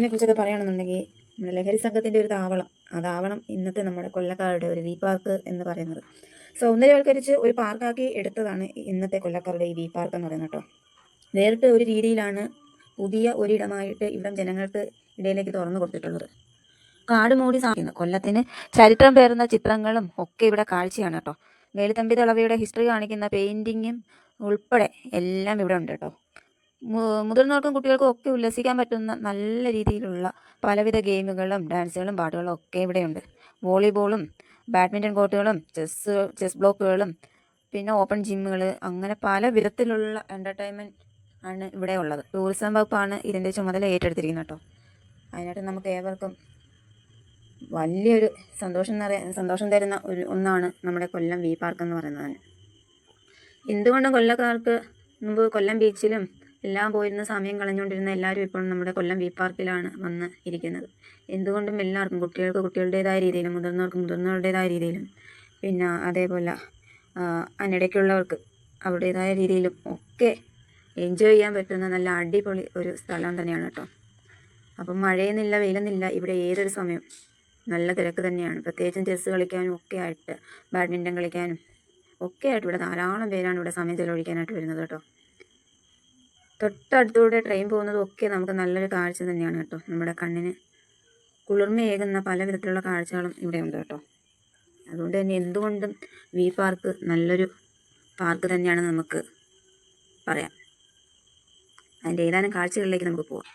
പാർക്കിനെ കുറിച്ചൊക്കെ പറയുകയാണെന്നുണ്ടെങ്കിൽ നമ്മുടെ ലഹരി സംഘത്തിന്റെ ഒരു താവളം. അതാവണം ഇന്നത്തെ നമ്മുടെ കൊല്ലക്കാരുടെ ഒരു വി പാർക്ക് എന്ന് പറയുന്നത്. സൗന്ദര്യവൽക്കരിച്ച് ഒരു പാർക്കാക്കി എടുത്തതാണ് ഇന്നത്തെ കൊല്ലക്കാരുടെ ഈ വി പാർക്ക് എന്ന് പറയുന്നത് കേട്ടോ. നേരിട്ട് ഒരു രീതിയിലാണ് പുതിയ ഒരിടമായിട്ട് ഇവിടം ജനങ്ങൾക്ക് ഇടയിലേക്ക് തുറന്നു കൊടുത്തിട്ടുള്ളത്. കാട് മൂടി സാധിക്കുന്നു. കൊല്ലത്തിന് ചരിത്രം പേറുന്ന ചിത്രങ്ങളും ഒക്കെ ഇവിടെ കാഴ്ചയാണ് കേട്ടോ. വേലുത്തമ്പി തളവയുടെ ഹിസ്റ്ററി കാണിക്കുന്ന പെയിന്റിങ്ങും ഉൾപ്പെടെ എല്ലാം ഇവിടെ ഉണ്ട് കേട്ടോ. മുതിർന്നവർക്കും കുട്ടികൾക്കും ഒക്കെ ഉല്ലസിക്കാൻ പറ്റുന്ന നല്ല രീതിയിലുള്ള പലവിധ ഗെയിമുകളും ഡാൻസുകളും പാട്ടുകളും ഒക്കെ ഇവിടെയുണ്ട്. വോളിബോളും ബാഡ്മിന്റൺ കോർട്ടുകളും ചെസ് ചെസ് ബ്ലോക്കുകളും പിന്നെ ഓപ്പൺ ജിമ്മുകൾ അങ്ങനെ പല വിധത്തിലുള്ള എന്റർടൈൻമെന്റ് ആണ് ഇവിടെ ഉള്ളത്. ടൂറിസം വകുപ്പാണ് ഇതിന്റെ ചുമതല ഏറ്റെടുത്തിരിക്കുന്നത് കേട്ടോ. അതിനായിട്ട് നമുക്ക് ഏവർക്കും വലിയൊരു സന്തോഷം നിറയ സന്തോഷം തരുന്ന ഒരു ഒന്നാണ് നമ്മുടെ കൊല്ലം വി പാർക്ക് എന്ന് പറയുന്നത്. എന്തുകൊണ്ടും കൊല്ലക്കാർക്ക് മുമ്പ് കൊല്ലം ബീച്ചിലും എല്ലാം പോയിരുന്ന സമയം കളഞ്ഞുകൊണ്ടിരുന്ന എല്ലാവരും ഇപ്പോൾ നമ്മുടെ കൊല്ലം വി പാർക്കിലാണ് വന്ന് ഇരിക്കുന്നത്. എന്തുകൊണ്ടും എല്ലാവർക്കും കുട്ടികൾക്ക് കുട്ടികളുടേതായ രീതിയിലും മുതിർന്നവർക്ക് മുതിർന്നവരുടേതായ രീതിയിലും പിന്നെ അതേപോലെ അതിനിടയ്ക്കുള്ളവർക്ക് അവരുടേതായ രീതിയിലും ഒക്കെ എൻജോയ് ചെയ്യാൻ പറ്റുന്ന നല്ല അടിപൊളി ഒരു സ്ഥലം തന്നെയാണ് കേട്ടോ. അപ്പം മഴയെന്നില്ല വെയിലെന്നില്ല ഇവിടെ ഏതൊരു സമയം നല്ല തിരക്ക് തന്നെയാണ്. പ്രത്യേകിച്ചും ചെസ് കളിക്കാനും ഒക്കെ ആയിട്ട് ബാഡ്മിന്റൺ കളിക്കാനും ഒക്കെ ആയിട്ട് ഇവിടെ ധാരാളം പേരാണ് ഇവിടെ സമയം ചെലവഴിക്കാനായിട്ട് വരുന്നത് കേട്ടോ. തൊട്ടടുത്തൂടെ ട്രെയിൻ പോകുന്നതും ഒക്കെ നമുക്ക് നല്ലൊരു കാഴ്ച തന്നെയാണ് കേട്ടോ. നമ്മുടെ കണ്ണിന് കുളിർമയേകുന്ന പല വിധത്തിലുള്ള കാഴ്ചകളും ഇവിടെ ഉണ്ട് കേട്ടോ. അതുകൊണ്ട് തന്നെ എന്തുകൊണ്ടും വി പാർക്ക് നല്ലൊരു പാർക്ക് തന്നെയാണ് നമുക്ക് പറയാം. അതിന്റെ ഏതാനും കാഴ്ചകളിലേക്ക് നമുക്ക് പോവാം.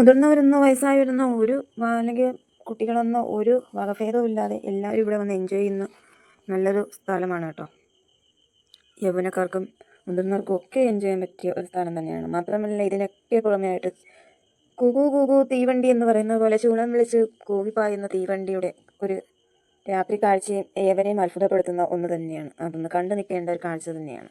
മുതിർന്നവരെന്നോ വയസ്സായവരെന്നോ ഒരു അല്ലെങ്കിൽ കുട്ടികളെന്നോ ഒരു വകഭേദവും ഇല്ലാതെ എല്ലാവരും ഇവിടെ വന്ന് എൻജോയ് ചെയ്യുന്ന നല്ലൊരു സ്ഥലമാണ് കേട്ടോ. യൗവനക്കാർക്കും മുതിർന്നവർക്കും ഒക്കെ എൻജോയ് ചെയ്യാൻ പറ്റിയ ഒരു സ്ഥലം തന്നെയാണ്. മാത്രമല്ല ഇതിനൊക്കെ പുറമെയായിട്ട് കുകു കുകു തീവണ്ടി എന്ന് പറയുന്നത് പോലെ ചൂളം വിളിച്ച് കൂവിപ്പായുന്ന തീവണ്ടിയുടെ ഒരു രാത്രി കാഴ്ചയും ഏവരെയും അത്ഭുതപ്പെടുത്തുന്ന ഒന്ന് തന്നെയാണ്. അതൊന്ന് കണ്ടു നിൽക്കേണ്ട ഒരു കാഴ്ച തന്നെയാണ്.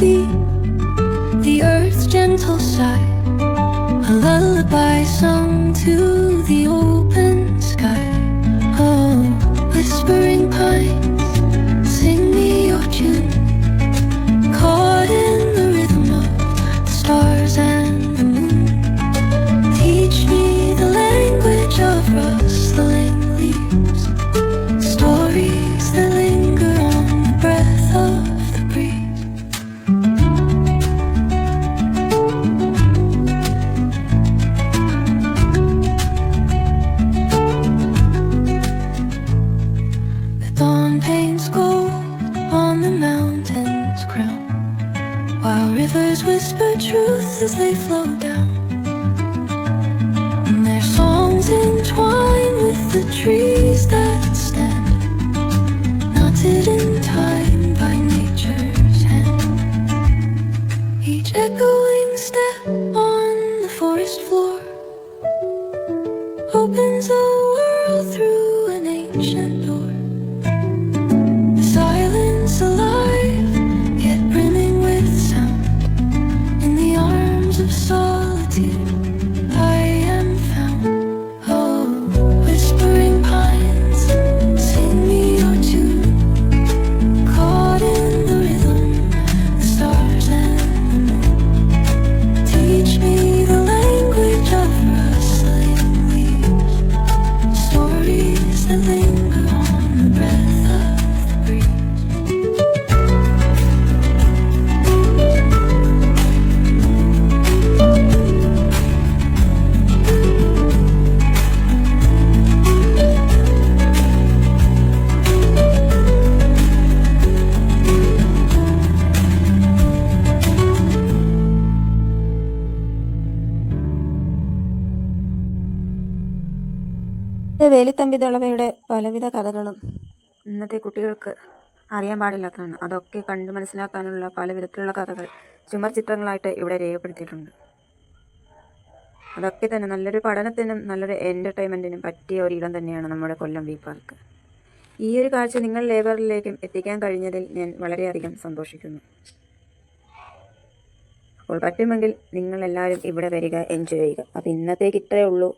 The earth's gentle sigh, a lullaby sung to the open as they flow down. Velu Thampi ദളവയുടെ പലവിധ കഥകളും ഇന്നത്തെ കുട്ടികൾക്ക് അറിയാൻ പാടില്ലാത്തതാണ്. അതൊക്കെ കണ്ട് മനസ്സിലാക്കാനുള്ള പല വിധത്തിലുള്ള കഥകൾ ചുമർ ചിത്രങ്ങളായിട്ട് ഇവിടെ രേഖപ്പെടുത്തിയിട്ടുണ്ട്. അതൊക്കെ തന്നെ നല്ലൊരു പഠനത്തിനും നല്ലൊരു എന്റർടൈൻമെന്റിനും പറ്റിയ ഒരു ഇടം തന്നെയാണ് നമ്മുടെ കൊല്ലം വി പാർക്ക്. ഈ ഒരു കാഴ്ച നിങ്ങൾ ലേബറിലേക്കും എത്തിക്കാൻ കഴിഞ്ഞതിൽ ഞാൻ വളരെയധികം സന്തോഷിക്കുന്നു. അപ്പോൾ പറ്റുമെങ്കിൽ നിങ്ങൾ എല്ലാവരും ഇവിടെ വരിക എൻജോയ് ചെയ്യുക. അപ്പോൾ ഇന്നത്തേക്ക് ഇത്രയേ ഉള്ളൂ.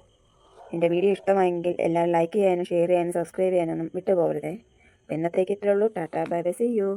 എന്റെ വീഡിയോ ഇഷ്ടമായെങ്കിൽ എല്ലാവരും ലൈക്ക് ചെയ്യാനും ഷെയർ ചെയ്യാനും സബ്സ്ക്രൈബ് ചെയ്യാനൊന്നും വിട്ടുപോകരുതേ. അപ്പോൾ ഇന്നത്തേക്ക് ഇത്രയുള്ളൂ tata bye bye see you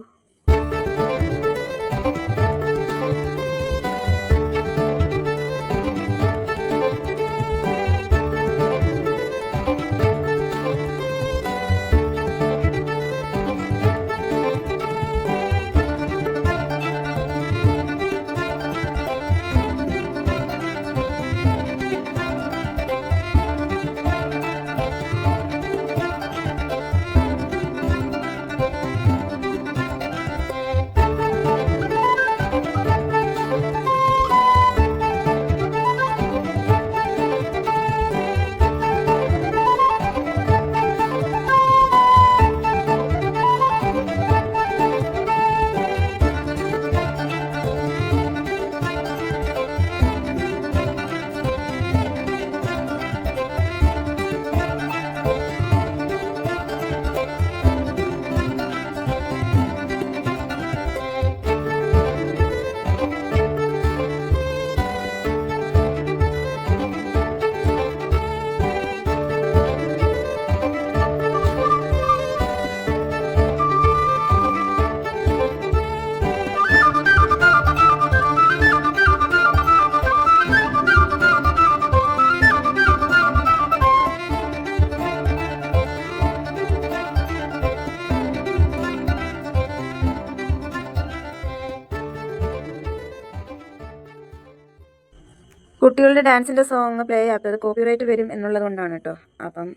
ഡാൻസിന്റെ സോങ് പ്ലേ ചെയ്യാത്തത് കോപ്പിറൈറ്റ് വരും എന്നുള്ളത് കൊണ്ടാണ് കേട്ടോ അപ്പം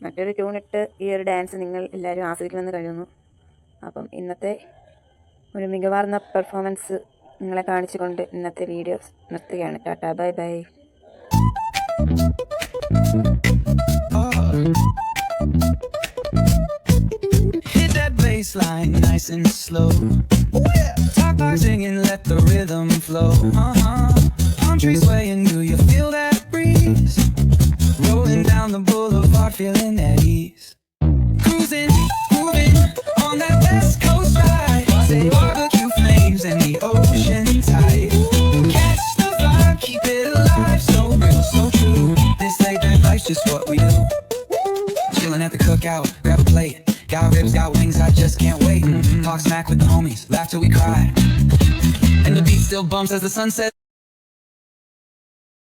മറ്റൊരു ട്യൂണിട്ട് ഈ ഒരു ഡാൻസ് നിങ്ങൾ എല്ലാവരും ആസ്വദിക്കുമെന്ന് കഴിയുന്നു അപ്പം ഇന്നത്തെ ഒരു മികവാർന്ന പെർഫോമൻസ് നിങ്ങളെ കാണിച്ചുകൊണ്ട് ഇന്നത്തെ വീഡിയോ നിർത്തുകയാണ് tata bye bye Hit nice and slow. Talk about singing, let the rhythm flow. Uh-huh. Palm trees swaying, do you feel that breeze? Rolling down the boulevard, feeling at ease. Cruising, moving on that west coast ride. Say barbecue flames and the ocean tide. Catch the vibe, keep it alive. So real, so true. This laid back life's just what we do. Chilling at the cookout, grab a plate. Got ribs, got wings, I just can't wait. Talk smack with the homies, laugh till we cry. And the beat still bumps as the sun sets.